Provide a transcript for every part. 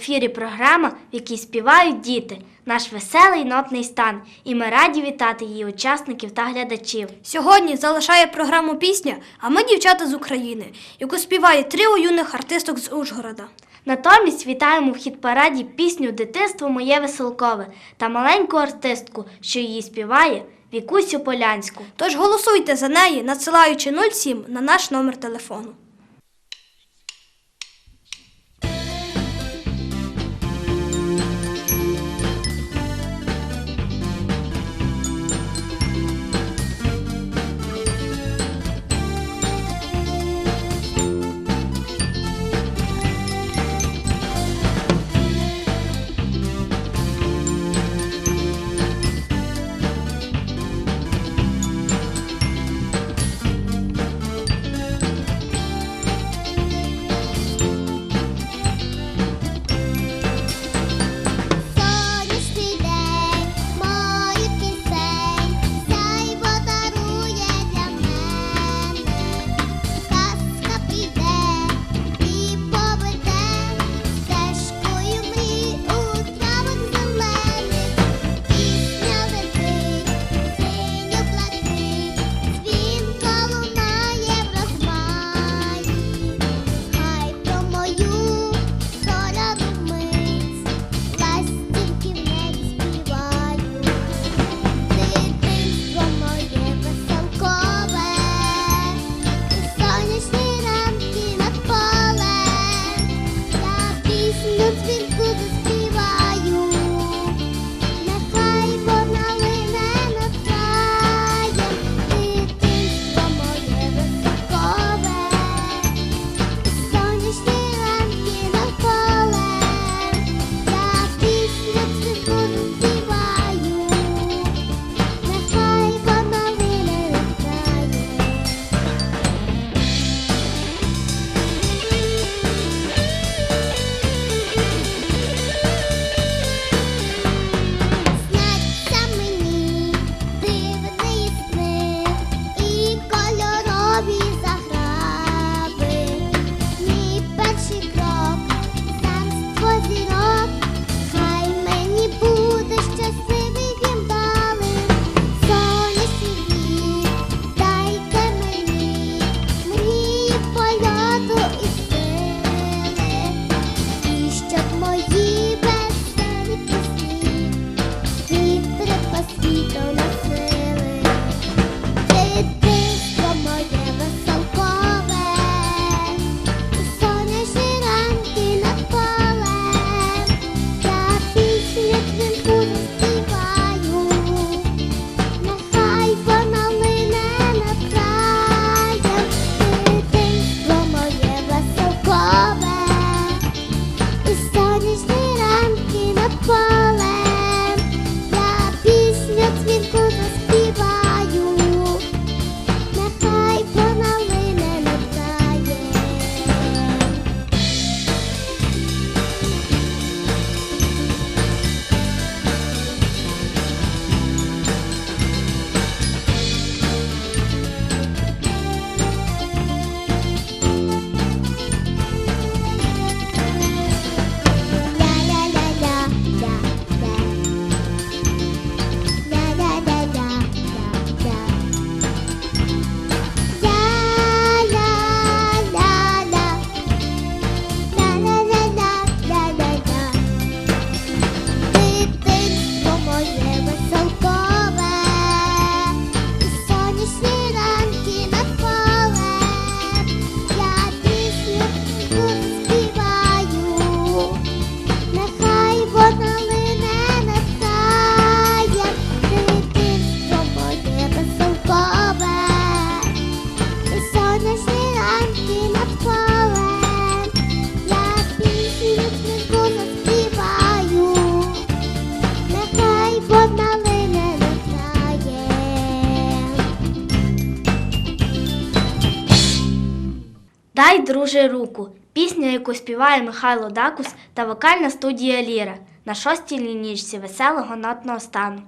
Ефірі програма, в якій співають діти, наш веселий нотний стан. І ми раді вітати її учасників та глядачів. Сьогодні залишає програму пісня, а ми дівчата з України, яку співає тріо юних артисток з Ужгорода. Натомість вітаємо в хіт-параді пісню Дитинство моє веселкове та маленьку артистку, що її співає Вікусю Полянську. Тож голосуйте за неї, надсилаючи 07 на наш номер телефону. Співає Михайло Дакус та вокальна студія Ліра на шостій лінічці веселого нотного стану.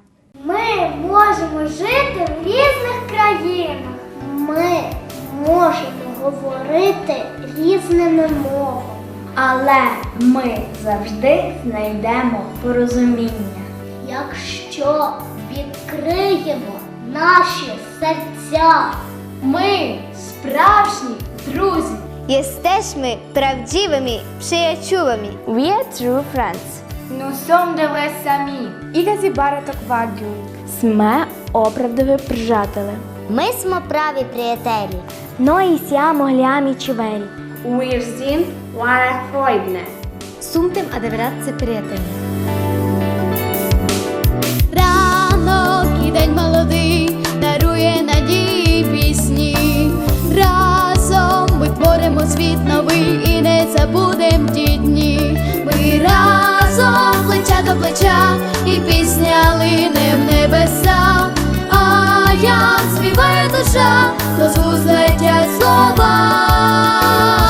Ми можемо жити в різних країнах. Ми можемо говорити різними мовами. але ми завжди знайдемо порозуміння. Якщо відкриємо наші серця, ми справжні друзі. Jesteśmy prawdziwymi przyjaciółmi. We are true friends. Nous sommes de baratok vagyu. Сме оправдові приятели. Ми смо праві приятелі. Но і сямо глями чивері. Wir sind wahre Freunde. Suntem adevărați prieteni. Ранок і день молодий дарує надії плеча і пісня лине в небеса. А як співає душа, то зустрітя слова.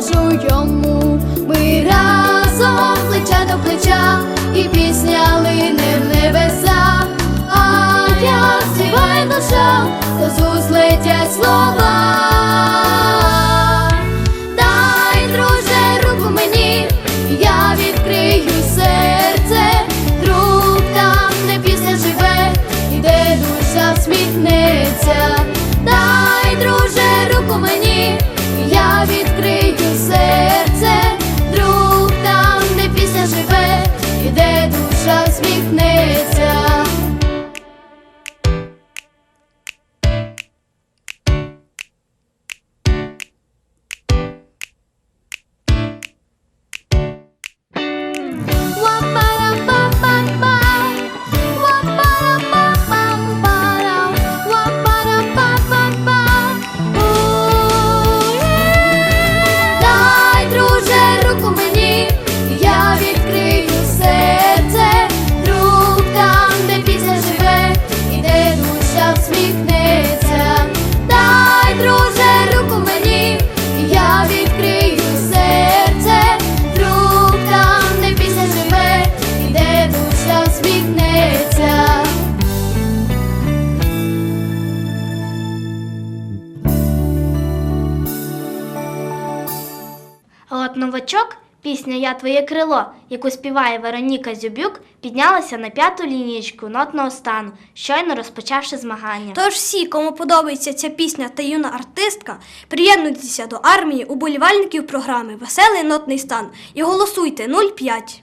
Допоможу йому. Ми разом плеча до плеча, і пісня лине в небеса. А я співаю душа, то з слова. Крило, яку співає Вероніка Зюбюк, піднялася на п'яту лінієчку нотного стану, щойно розпочавши змагання. Тож всі, кому подобається ця пісня та юна артистка, приєднуйтеся до армії уболівальників програми Веселий нотний стан і голосуйте 05.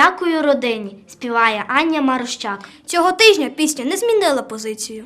Дякую родині, співає Аня Марощак. Цього тижня пісня не змінила позицію.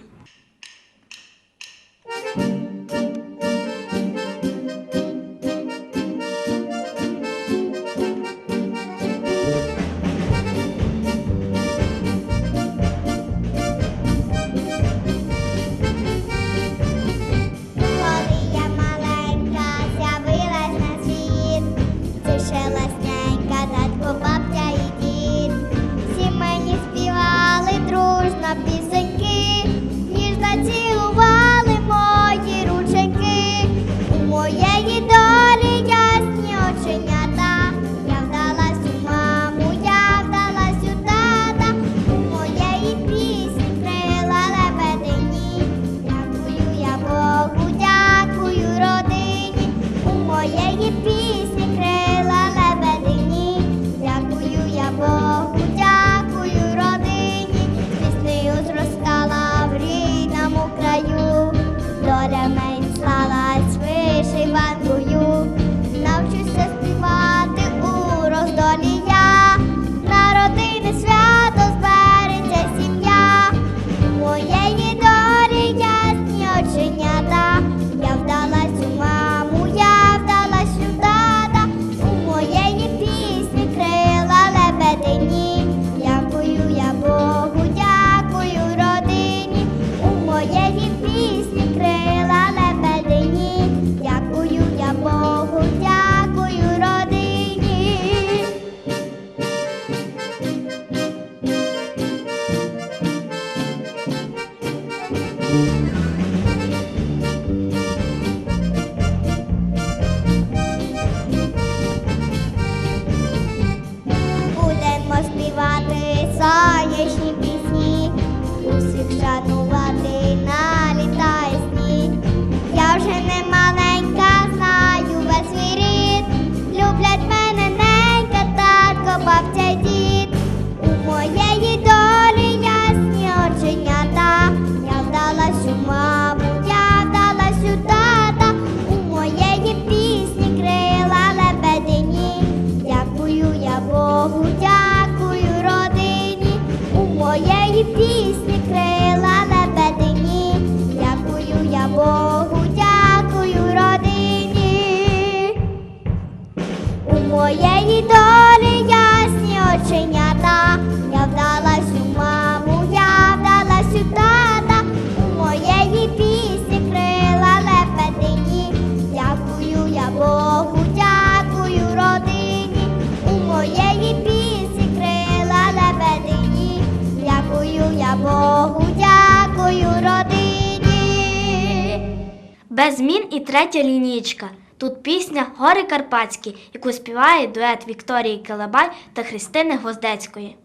Камін і третя лінійка. Тут пісня Гори Карпатські, яку співає дует Вікторії Килабай та Христини Гвоздецької.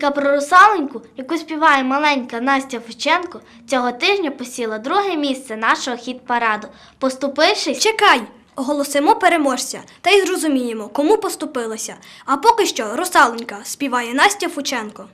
Пісенька про русалоньку, яку співає маленька Настя Фученко, цього тижня посіла друге місце нашого хіт параду. поступивши чекай! Оголосимо переможця та й зрозуміємо, кому поступилося. А поки що русалонька співає Настя Фученко.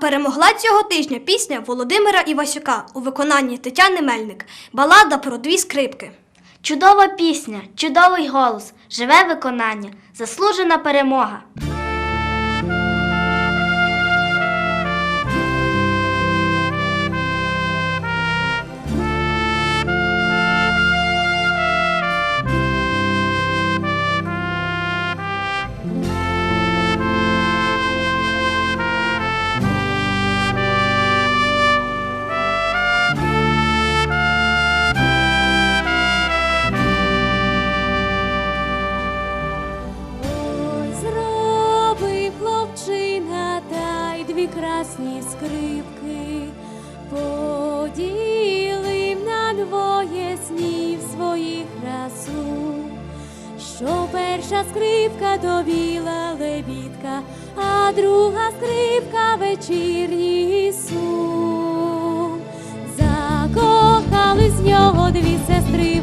перемогла цього тижня пісня Володимира Івасюка у виконанні Тетяни Мельник Балада про дві скрипки. Чудова пісня, чудовий голос, живе виконання, заслужена перемога. сестри.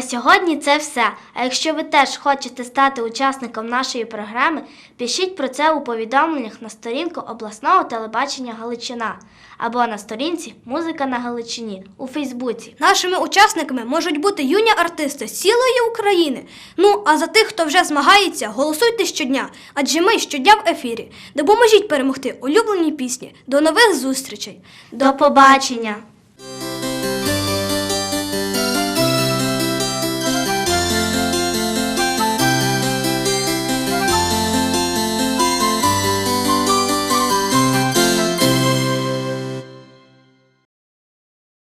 На сьогодні це все. А якщо ви теж хочете стати учасником нашої програми, пишіть про це у повідомленнях на сторінку обласного телебачення Галичина або на сторінці Музика на Галичині у Фейсбуці. Нашими учасниками можуть бути юні артисти з цілої України. Ну а за тих, хто вже змагається, голосуйте щодня, адже ми щодня в ефірі. Допоможіть перемогти улюблені пісні. До нових зустрічей! До побачення!